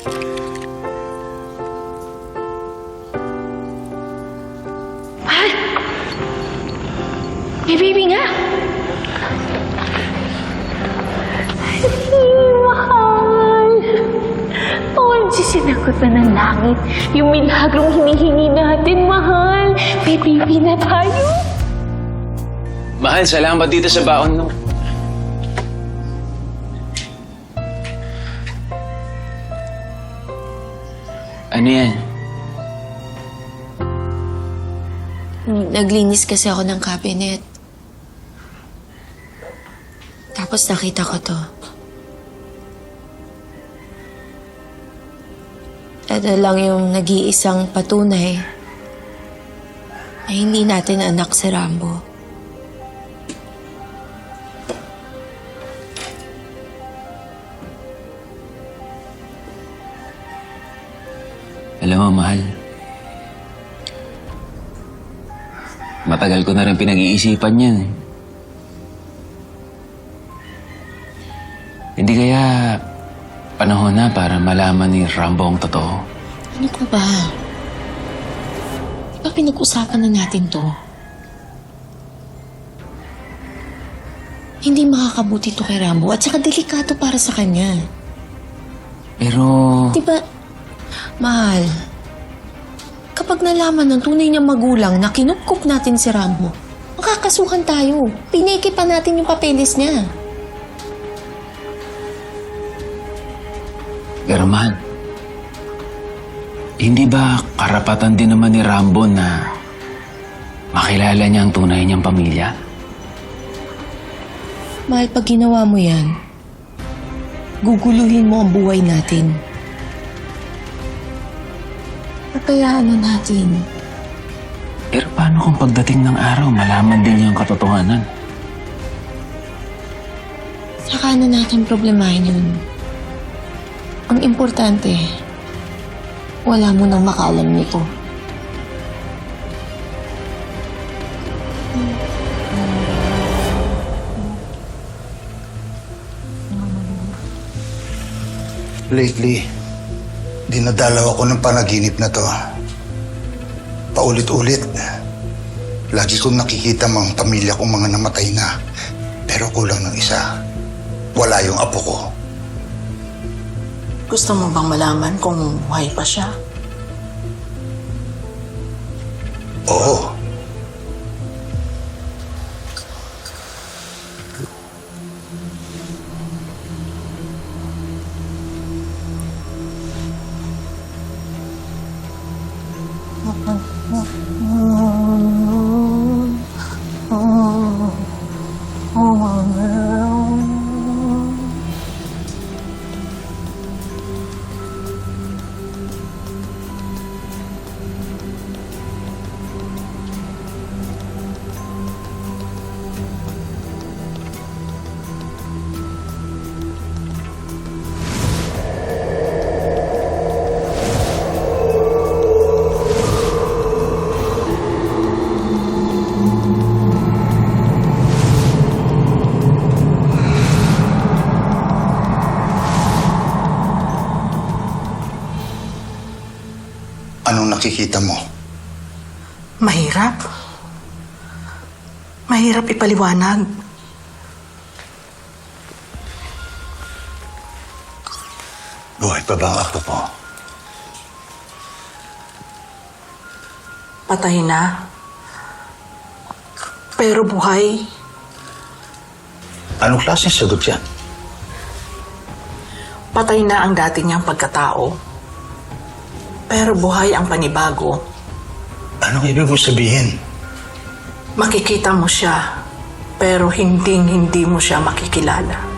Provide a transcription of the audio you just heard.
Mahal! May baby nga! Mahal! OMG, sinagot na ng langit. Yung milagrong hinihingi natin, mahal. May baby na tayo. Mahal, salamat dito sa baon mo. No? Ano yan? Naglinis kasi ako ng cabinet. Tapos nakita ko to. Ito lang yung nag-iisang patunay na hindi natin anak si Rambo. Alam mo, mahal. Matagal ko na rin pinag-iisipan yan. eh. Hindi kaya panahon na para malaman ni Rambo ang totoo. Ano ka ba? Di ba pinag-usapan na natin to? Hindi makakabuti to kay Rambo at saka delikado para sa kanya. Pero... Di ba, mahal, kapag nalaman ng tunay niyang magulang na kinupkup natin si Rambo, makakasuhan tayo. Piniki pa natin yung papeles niya. Pero mahal, hindi ba karapatan din naman ni Rambo na makilala niya ang tunay niyang pamilya? Mahal, pag ginawa mo yan, guguluhin mo ang buhay natin. Papayaan na natin. Pero paano kung pagdating ng araw, malaman din niya ang katotohanan? Saka na natin problemahin yun. Ang importante, wala mo nang makaalam nito. Lately, dinadalaw ako ng panaginip na to. Paulit-ulit. Lagi kong nakikita mga pamilya kong mga namatay na. Pero kulang ng isa. Wala yung apo ko. Gusto mo bang malaman kung buhay pa siya? Oo. 嗯 Anong nakikita mo? Mahirap. Mahirap ipaliwanag. Buhay pa ba ang apo ko? Patay na. Pero buhay. Anong klaseng sagot yan? Patay na ang dati niyang pagkatao. Pero buhay ang panibago. Anong ibig mo sabihin? Makikita mo siya, pero hinding hindi mo siya makikilala.